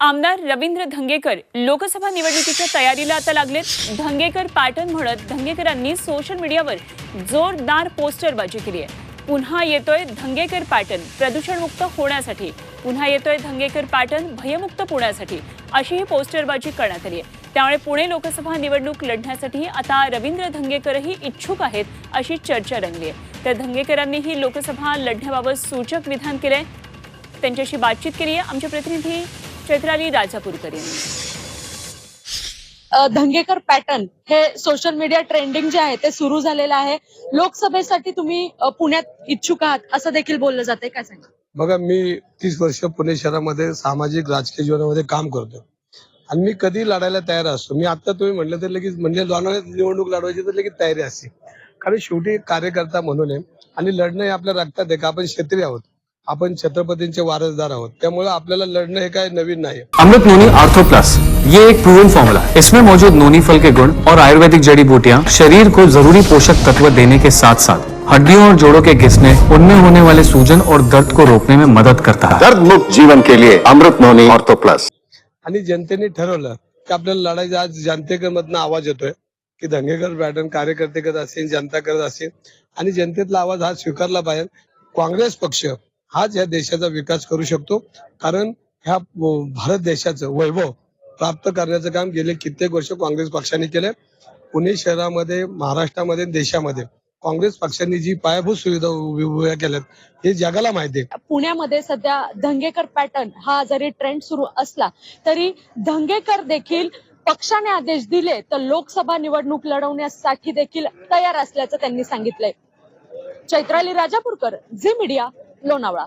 आमदार रवींद्र धंगेकर लोकसभा निवडणुकीच्या तयारीला आता लागलेत. धंगेकर पॅटर्न म्हणत धंगेकरांनी सोशल मीडियावर जोरदार पोस्टरबाजी केली आहे पुन्हा येतोय धंगेकर पॅटर्न प्रदूषणमुक्त होण्यासाठी. पुन्हा येतोय धंगेकर पॅटर्न भयमुक्त पुण्यासाठी अशी ही पोस्टरबाजी करण्यात आली आहे त्यामुळे पुणे लोकसभा निवडणूक लढण्यासाठी आता रवींद्र धंगेकरही इच्छुक आहेत अशी चर्चा रंगली आहे तर धंगेकरांनीही लोकसभा लढण्याबाबत सूचक विधान केलंय. त्यांच्याशी बातचीत केली आहे आमचे प्रतिनिधी चैत्राली राजापूरकर यांनी धंगेकर पॅटर्न हे सोशल मीडिया ट्रेंडिंग जे आहे ते सुरू झालेलं आहे. लोकसभेसाठी तुम्ही पुण्यात इच्छुक आहात असं देखील बोललं जाते काय सांगा बघा मी तीस वर्ष पुणे शहरामध्ये सामाजिक राजकीय जीवनामध्ये काम करतो आणि मी कधी लढायला तयार असतो? मी आता तुम्ही म्हटलं तर लगेच म्हणजे निवडणूक लढवायची तर लगेच तयारी असते. कारण शेवटी कार्यकर्ता म्हणून आहे आणि लढणं हे आपल्या रक्तात आहे का? आपण क्षेत्रीय आहोत. आपण छत्रपतींचे वारसदार आहोत. त्यामुळे आपल्याला लढणं हे काय नवीन नाही अमृत नोनी आर्थो प्लस ये एक प्रूवन फॉर्मूला इसमें मौजूद नोनी फल के गुण और आयुर्वेदिक जड़ी बूटियाँ शरीर को जरूरी पोषक तत्व देने के साथ साथ हड्डियों और जोड़ों के घिसने उनमें होने वाले सूजन और दर्द को रोकने में मदद करता है। दर्द मुक्त जीवन के लिए अमृत नोनी ऑर्थो प्लस आणि जनतेने ठरवलं की आपल्याला लढायचं आज जनतेमधनं आवाज येतोय की दंगेकर पॅटर्न कार्यकर्ते करत असेल जनता करत असेल आणि जनतेतला आवाज हा स्वीकारला पाहिजे. काँग्रेस पक्ष हाच या देशाचा विकास करू शकतो. कारण ह्या भारत देशाचं वैभव प्राप्त करण्याचं काम गेले कित्येक वर्ष काँग्रेस पक्षाने केले. पुणे शहरामध्ये महाराष्ट्रामध्ये देशामध्ये काँग्रेस पक्षाने जी पायाभूत सुविधा उभ्या केल्यात हे जगाला माहिती आहे. पुण्यामध्ये सध्या धंगेकर पॅटर्न हा जरी ट्रेंड सुरू असला तरी धंगेकर देखील पक्षाने आदेश दिले तर लोकसभा निवडणूक लढवण्यासाठी देखील तयार असल्याचं त्यांनी सांगितलंय. Chaitrali Rajapurkar Zee media. লোনাওড়া